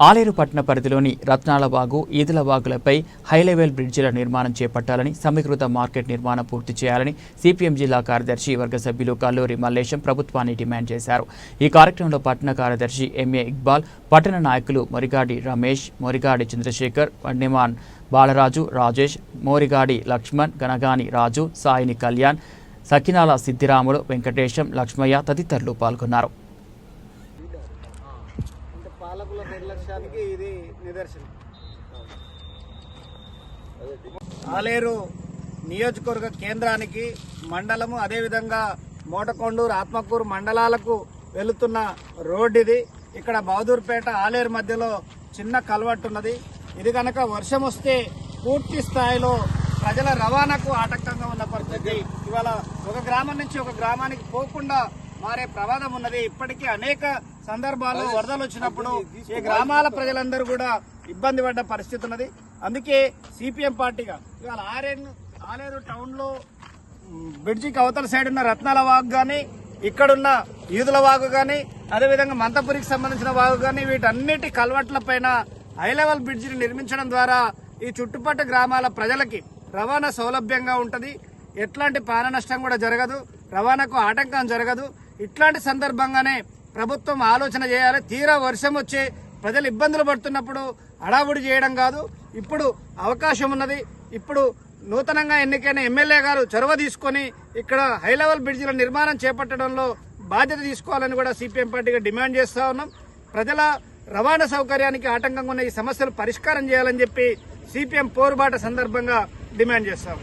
ఆలేరు పట్టణ పరిధిలోని రత్నాలబాగు ఈదలబాగులపై హైలెవెల్ బ్రిడ్జిల నిర్మాణం చేపట్టాలని సమీకృత మార్కెట్ నిర్మాణం పూర్తి చేయాలని సిపిఎం జిల్లా కార్యదర్శి వర్గ సభ్యులు కల్లూరి మల్లేశం ప్రభుత్వాన్ని డిమాండ్ చేశారు. ఈ కార్యక్రమంలో పట్టణ కార్యదర్శి ఎంఏ ఇక్బాల్ పట్టణ నాయకులు మొరిగాడి రమేష్ మొరిగాడి చంద్రశేఖర్ వన్యమాన్ బాలరాజు రాజేష్ మోరిగాడి లక్ష్మణ్ గనగాని రాజు సాయిని కళ్యాణ్ సకినాల సిద్దిరాములు వెంకటేశం లక్ష్మయ్య తదితరులు పాల్గొన్నారు. పాలకుల నిర్లక్ష్యానికి ఇది నిదర్శనం. ఆలేరు నియోజకవర్గ కేంద్రానికి మండలము అదేవిధంగా మోటకొండూరు ఆత్మకూరు మండలాలకు వెళుతున్న రోడ్ ఇది. ఇక్కడ బహదూర్పేట ఆలేరు మధ్యలో చిన్న కలవట్టు ఉన్నది. ఇది కనుక వర్షం వస్తే పూర్తి స్థాయిలో ప్రజల రవాణాకు ఆటంకంగా ఉన్న పరిస్థితి. ఇవాళ ఒక గ్రామం నుంచి ఒక గ్రామానికి పోకుండా మారే ప్రమాదం ఉన్నది. ఇప్పటికీ అనేక సందర్భాల్లో వరదలు వచ్చినప్పుడు ఈ గ్రామాల ప్రజలందరూ కూడా ఇబ్బంది పడ్డ పరిస్థితి ఉన్నది. అందుకే సిపిఎం పార్టీగా ఇవాళ ఆరేరు ఆలేరు టౌన్లో బ్రిడ్జికి అవతల సైడ్ ఉన్న రత్నాల వాగు కానీ ఇక్కడున్న ఈదుల వాగు కానీ అదేవిధంగా మంతపురికి సంబంధించిన వాగు కానీ వీటన్నిటి కల్వట్ల పైన హై లెవెల్ బ్రిడ్జిని నిర్మించడం ద్వారా ఈ చుట్టుపక్కల గ్రామాల ప్రజలకి రవాణా సౌలభ్యంగా ఉంటుంది. ఎట్లాంటి ప్రాణ నష్టం కూడా జరగదు. రవాణాకు ఆటంకం జరగదు. ఇట్లాంటి సందర్భంగానే ప్రభుత్వం ఆలోచన చేయాలి. తీరా వర్షం వచ్చి ప్రజలు ఇబ్బందులు పడుతున్నప్పుడు హడావుడి చేయడం కాదు. ఇప్పుడు అవకాశం ఉన్నది. ఇప్పుడు నూతనంగా ఎన్నికైన ఎమ్మెల్యే గారు చొరవ తీసుకొని ఇక్కడ హై లెవెల్ బ్రిడ్జిల నిర్మాణం చేపట్టడంలో బాధ్యత తీసుకోవాలని కూడా సిపిఎం పార్టీగా డిమాండ్ చేస్తా ఉన్నాం. ప్రజల రవాణా సౌకర్యానికి ఆటంకంగా ఉన్న ఈ సమస్యలు పరిష్కారం చేయాలని చెప్పి సిపిఎం పోరుబాట సందర్భంగా డిమాండ్ చేస్తాం